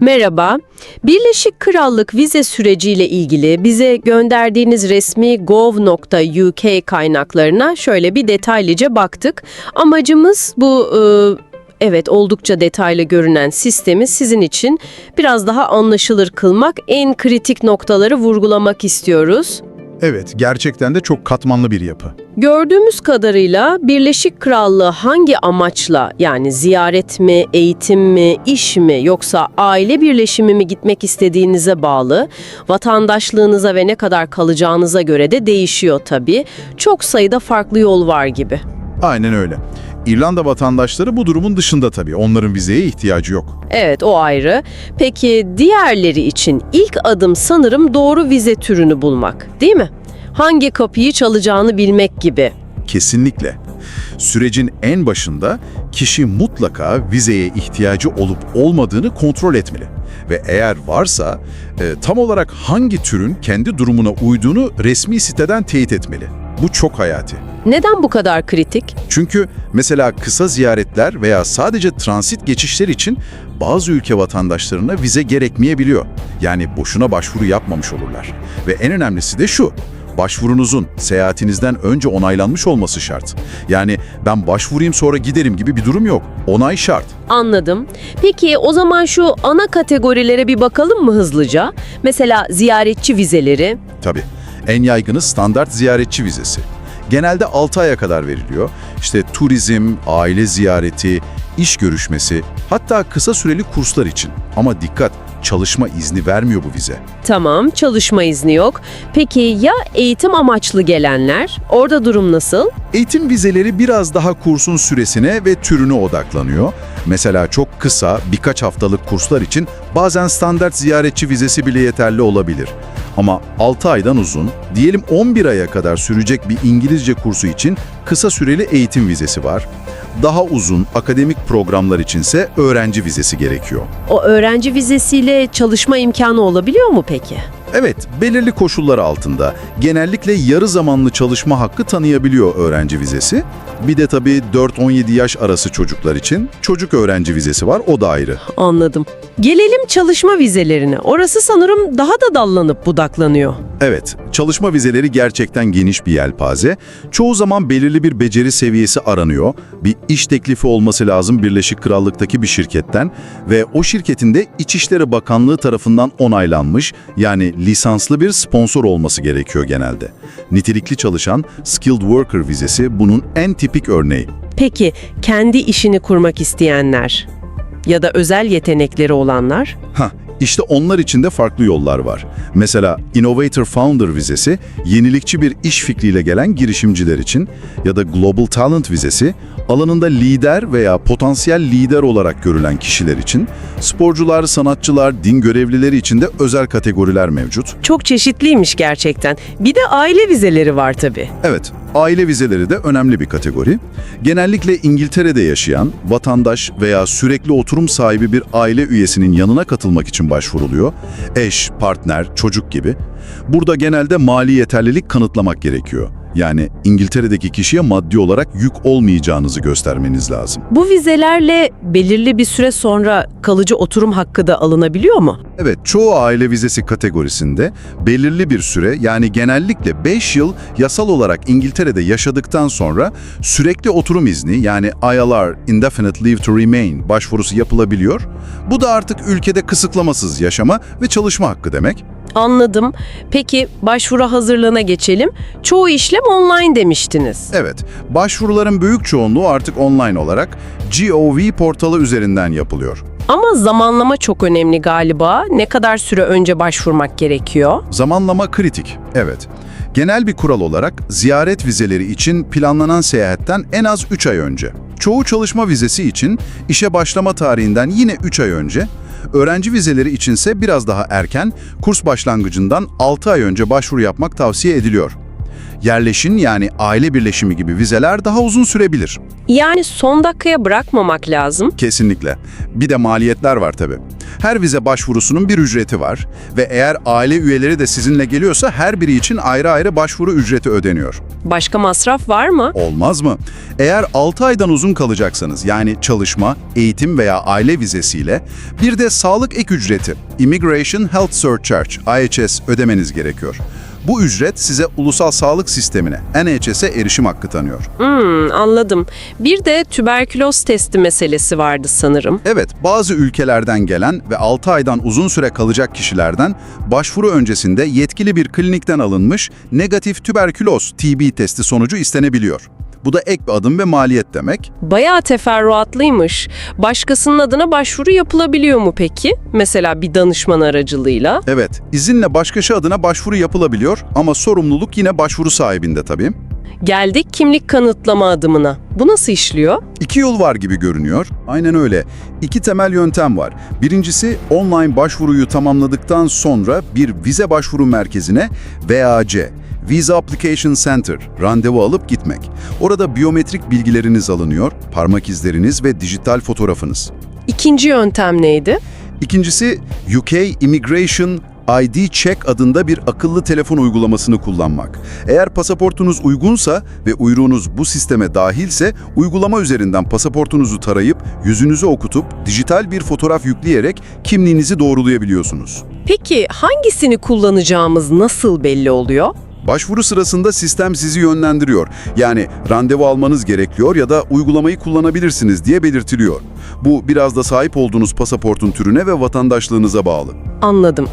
Merhaba. Birleşik Krallık vize süreciyle ilgili bize gönderdiğiniz resmi gov.uk kaynaklarına şöyle bir detaylıca baktık. Amacımız bu e, evet oldukça detaylı görünen sistemi sizin için biraz daha anlaşılır kılmak, en kritik noktaları vurgulamak istiyoruz. Evet, gerçekten de çok katmanlı bir yapı. Gördüğümüz kadarıyla Birleşik Krallığı hangi amaçla yani ziyaret mi, eğitim mi, iş mi yoksa aile birleşimi mi gitmek istediğinize bağlı, vatandaşlığınıza ve ne kadar kalacağınıza göre de değişiyor tabii. Çok sayıda farklı yol var gibi. Aynen öyle. İrlanda vatandaşları bu durumun dışında tabii. Onların vizeye ihtiyacı yok. Evet o ayrı. Peki diğerleri için ilk adım sanırım doğru vize türünü bulmak değil mi? Hangi kapıyı çalacağını bilmek gibi. Kesinlikle. Sürecin en başında kişi mutlaka vizeye ihtiyacı olup olmadığını kontrol etmeli. Ve eğer varsa e, tam olarak hangi türün kendi durumuna uyduğunu resmi siteden teyit etmeli. Bu çok hayati. Neden bu kadar kritik? Çünkü mesela kısa ziyaretler veya sadece transit geçişler için bazı ülke vatandaşlarına vize gerekmeyebiliyor. Yani boşuna başvuru yapmamış olurlar. Ve en önemlisi de şu, başvurunuzun seyahatinizden önce onaylanmış olması şart. Yani ben başvurayım sonra giderim gibi bir durum yok. Onay şart. Anladım. Peki o zaman şu ana kategorilere bir bakalım mı hızlıca? Mesela ziyaretçi vizeleri. Tabii. En yaygını standart ziyaretçi vizesi. Genelde 6 aya kadar veriliyor. İşte turizm, aile ziyareti, iş görüşmesi, hatta kısa süreli kurslar için. Ama dikkat, çalışma izni vermiyor bu vize. Tamam, çalışma izni yok. Peki ya eğitim amaçlı gelenler? Orada durum nasıl? Eğitim vizeleri biraz daha kursun süresine ve türüne odaklanıyor. Mesela çok kısa, birkaç haftalık kurslar için bazen standart ziyaretçi vizesi bile yeterli olabilir. Ama 6 aydan uzun, diyelim 11 aya kadar sürecek bir İngilizce kursu için kısa süreli eğitim vizesi var. Daha uzun akademik programlar içinse öğrenci vizesi gerekiyor. O öğrenci vizesiyle çalışma imkanı olabiliyor mu peki? Evet, belirli koşullar altında genellikle yarı zamanlı çalışma hakkı tanıyabiliyor öğrenci vizesi. Bir de tabii 4-17 yaş arası çocuklar için çocuk öğrenci vizesi var, o da ayrı. Anladım. Gelelim çalışma vizelerine. Orası sanırım daha da dallanıp budaklanıyor. Evet, çalışma vizeleri gerçekten geniş bir yelpaze. Çoğu zaman belirli bir beceri seviyesi aranıyor. Bir iş teklifi olması lazım Birleşik Krallık'taki bir şirketten ve o şirketin de İçişleri Bakanlığı tarafından onaylanmış yani lisanslı bir sponsor olması gerekiyor genelde. Nitelikli çalışan Skilled Worker vizesi bunun en tipik örneği. Peki kendi işini kurmak isteyenler ya da özel yetenekleri olanlar? Hah, işte onlar için de farklı yollar var. Mesela Innovator Founder vizesi, yenilikçi bir iş fikriyle gelen girişimciler için ya da Global Talent vizesi, alanında lider veya potansiyel lider olarak görülen kişiler için, sporcular, sanatçılar, din görevlileri için de özel kategoriler mevcut. Çok çeşitliymiş gerçekten. Bir de aile vizeleri var tabii. Evet, aile vizeleri de önemli bir kategori. Genellikle İngiltere'de yaşayan, vatandaş veya sürekli oturum sahibi bir aile üyesinin yanına katılmak için başvuruluyor. Eş, partner, çocuk gibi. Burada genelde mali yeterlilik kanıtlamak gerekiyor. Yani İngiltere'deki kişiye maddi olarak yük olmayacağınızı göstermeniz lazım. Bu vizelerle belirli bir süre sonra kalıcı oturum hakkı da alınabiliyor mu? Evet, çoğu aile vizesi kategorisinde belirli bir süre yani genellikle 5 yıl yasal olarak İngiltere'de yaşadıktan sonra sürekli oturum izni yani ILR, Indefinite Leave to Remain başvurusu yapılabiliyor. Bu da artık ülkede kısıtlamasız yaşama ve çalışma hakkı demek. Anladım. Peki başvuru hazırlığına geçelim. Çoğu işlem online demiştiniz. Evet, başvuruların büyük çoğunluğu artık online olarak GOV portalı üzerinden yapılıyor. Ama zamanlama çok önemli galiba. Ne kadar süre önce başvurmak gerekiyor? Zamanlama kritik, evet. Genel bir kural olarak ziyaret vizeleri için planlanan seyahatten en az 3 ay önce. Çoğu çalışma vizesi için işe başlama tarihinden yine 3 ay önce, öğrenci vizeleri içinse biraz daha erken, kurs başlangıcından 6 ay önce başvuru yapmak tavsiye ediliyor. Yerleşin yani aile birleşimi gibi vizeler daha uzun sürebilir. Yani son dakikaya bırakmamak lazım. Kesinlikle. Bir de maliyetler var tabii. Her vize başvurusunun bir ücreti var ve eğer aile üyeleri de sizinle geliyorsa her biri için ayrı ayrı başvuru ücreti ödeniyor. Başka masraf var mı? Olmaz mı? Eğer 6 aydan uzun kalacaksanız yani çalışma, eğitim veya aile vizesiyle bir de sağlık ek ücreti Immigration Health Surcharge IHS ödemeniz gerekiyor. Bu ücret size ulusal sağlık sistemine NHS'e erişim hakkı tanıyor. Hmm, anladım. Bir de tüberküloz testi meselesi vardı sanırım. Evet, bazı ülkelerden gelen ve 6 aydan uzun süre kalacak kişilerden başvuru öncesinde yetkili bir klinikten alınmış negatif tüberküloz TB testi sonucu istenebiliyor. Bu da ek bir adım ve maliyet demek. Bayağı teferruatlıymış. Başkasının adına başvuru yapılabiliyor mu peki? Mesela bir danışman aracılığıyla. Evet, izinle başkası adına başvuru yapılabiliyor ama sorumluluk yine başvuru sahibinde tabii. Geldik kimlik kanıtlama adımına. Bu nasıl işliyor? İki yol var gibi görünüyor. Aynen öyle. İki temel yöntem var. Birincisi online başvuruyu tamamladıktan sonra bir vize başvuru merkezine VAC, Visa Application Center, randevu alıp gitmek. Orada biyometrik bilgileriniz alınıyor, parmak izleriniz ve dijital fotoğrafınız. İkinci yöntem neydi? İkincisi UK Immigration ID Check adında bir akıllı telefon uygulamasını kullanmak. Eğer pasaportunuz uygunsa ve uyruğunuz bu sisteme dahilse uygulama üzerinden pasaportunuzu tarayıp yüzünüzü okutup dijital bir fotoğraf yükleyerek kimliğinizi doğrulayabiliyorsunuz. Peki hangisini kullanacağımız nasıl belli oluyor? Başvuru sırasında sistem sizi yönlendiriyor. Yani randevu almanız gerekiyor ya da uygulamayı kullanabilirsiniz diye belirtiliyor. Bu biraz da sahip olduğunuz pasaportun türüne ve vatandaşlığınıza bağlı. Anladım.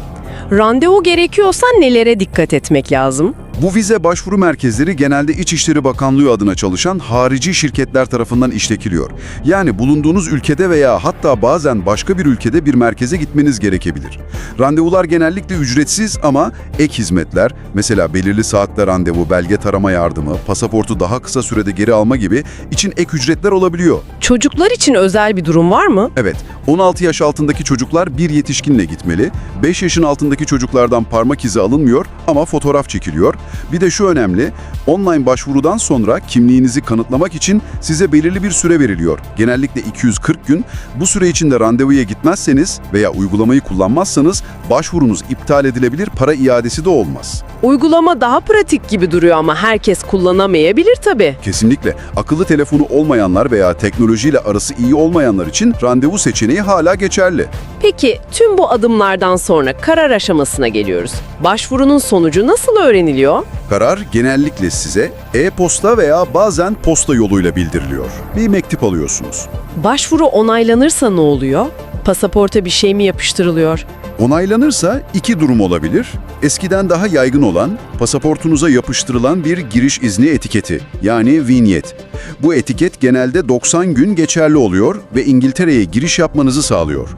Randevu gerekiyorsa nelere dikkat etmek lazım? Bu vize başvuru merkezleri genelde İçişleri Bakanlığı adına çalışan harici şirketler tarafından işletiliyor. Yani bulunduğunuz ülkede veya hatta bazen başka bir ülkede bir merkeze gitmeniz gerekebilir. Randevular genellikle ücretsiz ama ek hizmetler, mesela belirli saatte randevu, belge tarama yardımı, pasaportu daha kısa sürede geri alma gibi için ek ücretler olabiliyor. Çocuklar için özel bir durum var mı? Evet, 16 yaş altındaki çocuklar bir yetişkinle gitmeli. 5 yaşın altındaki çocuklardan parmak izi alınmıyor ama fotoğraf çekiliyor. Bir de şu önemli, online başvurudan sonra kimliğinizi kanıtlamak için size belirli bir süre veriliyor. Genellikle 240 gün. Bu süre içinde randevuya gitmezseniz veya uygulamayı kullanmazsanız başvurunuz iptal edilebilir, para iadesi de olmaz. Uygulama daha pratik gibi duruyor ama herkes kullanamayabilir tabii. Kesinlikle. Akıllı telefonu olmayanlar veya teknolojiyle arası iyi olmayanlar için randevu seçeneği hala geçerli. Peki tüm bu adımlardan sonra karar aşamasına geliyoruz. Başvurunun sonucu nasıl öğreniliyor? Karar genellikle size e-posta veya bazen posta yoluyla bildiriliyor. Bir mektup alıyorsunuz. Başvuru onaylanırsa ne oluyor? Pasaporta bir şey mi yapıştırılıyor? Onaylanırsa iki durum olabilir. Eskiden daha yaygın olan pasaportunuza yapıştırılan bir giriş izni etiketi yani vinyet. Bu etiket genelde 90 gün geçerli oluyor ve İngiltere'ye giriş yapmanızı sağlıyor.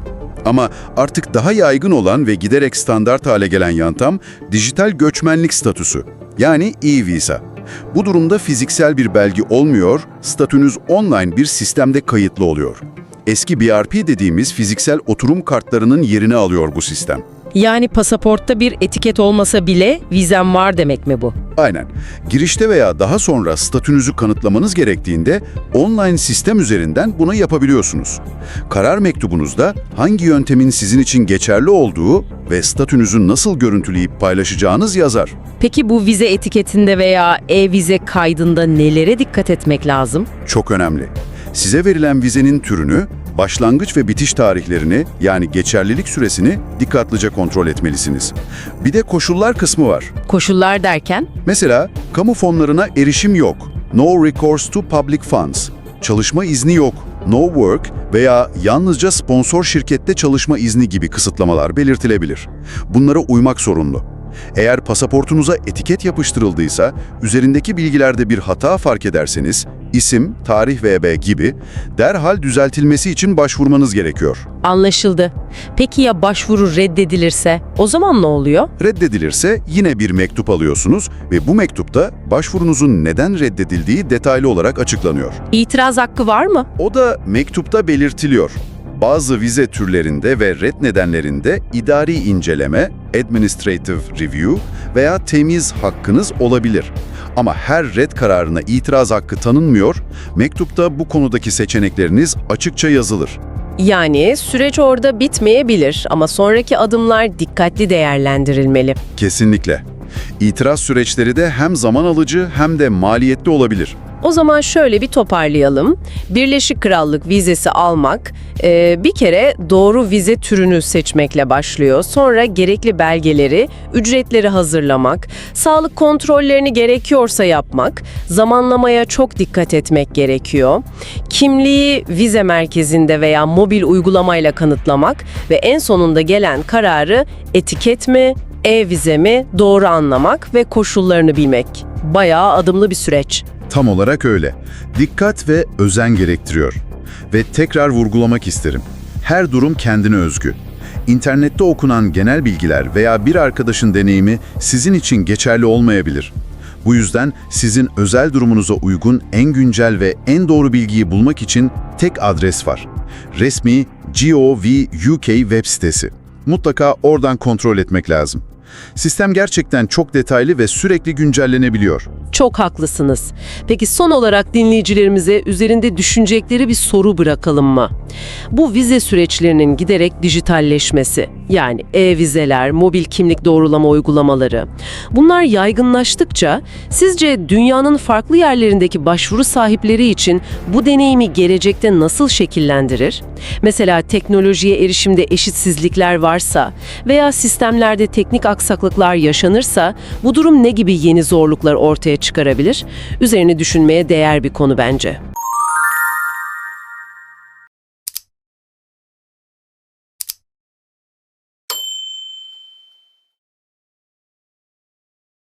Ama artık daha yaygın olan ve giderek standart hale gelen yöntem dijital göçmenlik statüsü yani e-visa. Bu durumda fiziksel bir belge olmuyor, statünüz online bir sistemde kayıtlı oluyor. Eski BRP dediğimiz fiziksel oturum kartlarının yerini alıyor bu sistem. Yani pasaportta bir etiket olmasa bile vizem var demek mi bu? Aynen. Girişte veya daha sonra statünüzü kanıtlamanız gerektiğinde online sistem üzerinden bunu yapabiliyorsunuz. Karar mektubunuzda hangi yöntemin sizin için geçerli olduğu ve statünüzü nasıl görüntüleyip paylaşacağınız yazar. Peki bu vize etiketinde veya e-vize kaydında nelere dikkat etmek lazım? Çok önemli. Size verilen vizenin türünü, başlangıç ve bitiş tarihlerini yani geçerlilik süresini dikkatlice kontrol etmelisiniz. Bir de koşullar kısmı var. Koşullar derken? Mesela kamu fonlarına erişim yok. No recourse to public funds. Çalışma izni yok. No work veya yalnızca sponsor şirkette çalışma izni gibi kısıtlamalar belirtilebilir. Bunlara uymak zorunlu. Eğer pasaportunuza etiket yapıştırıldıysa, üzerindeki bilgilerde bir hata fark ederseniz, isim, tarih VB gibi derhal düzeltilmesi için başvurmanız gerekiyor. Anlaşıldı. Peki ya başvuru reddedilirse? O zaman ne oluyor? Reddedilirse yine bir mektup alıyorsunuz ve bu mektupta başvurunuzun neden reddedildiği detaylı olarak açıklanıyor. İtiraz hakkı var mı? O da mektupta belirtiliyor. Bazı vize türlerinde ve red nedenlerinde idari inceleme, administrative review veya temiz hakkınız olabilir. Ama her red kararına itiraz hakkı tanınmıyor, mektupta bu konudaki seçenekleriniz açıkça yazılır. Yani süreç orada bitmeyebilir ama sonraki adımlar dikkatli değerlendirilmeli. Kesinlikle. İtiraz süreçleri de hem zaman alıcı hem de maliyetli olabilir. O zaman şöyle bir toparlayalım. Birleşik Krallık vizesi almak e, bir kere doğru vize türünü seçmekle başlıyor. Sonra gerekli belgeleri, ücretleri hazırlamak, sağlık kontrollerini gerekiyorsa yapmak, zamanlamaya çok dikkat etmek gerekiyor. Kimliği vize merkezinde veya mobil uygulamayla kanıtlamak ve en sonunda gelen kararı etiket mi, e-vize mi doğru anlamak ve koşullarını bilmek. Bayağı adımlı bir süreç. Tam olarak öyle. Dikkat ve özen gerektiriyor. Ve tekrar vurgulamak isterim. Her durum kendine özgü. İnternette okunan genel bilgiler veya bir arkadaşın deneyimi sizin için geçerli olmayabilir. Bu yüzden sizin özel durumunuza uygun en güncel ve en doğru bilgiyi bulmak için tek adres var. Resmi GOV UK web sitesi. Mutlaka oradan kontrol etmek lazım. Sistem gerçekten çok detaylı ve sürekli güncellenebiliyor. Çok haklısınız. Peki son olarak dinleyicilerimize üzerinde düşünecekleri bir soru bırakalım mı? Bu vize süreçlerinin giderek dijitalleşmesi, yani e-vizeler, mobil kimlik doğrulama uygulamaları. Bunlar yaygınlaştıkça sizce dünyanın farklı yerlerindeki başvuru sahipleri için bu deneyimi gelecekte nasıl şekillendirir? Mesela teknolojiye erişimde eşitsizlikler varsa veya sistemlerde teknik aksaklıklar yaşanırsa bu durum ne gibi yeni zorluklar ortaya çıkarabilir? Üzerine düşünmeye değer bir konu bence.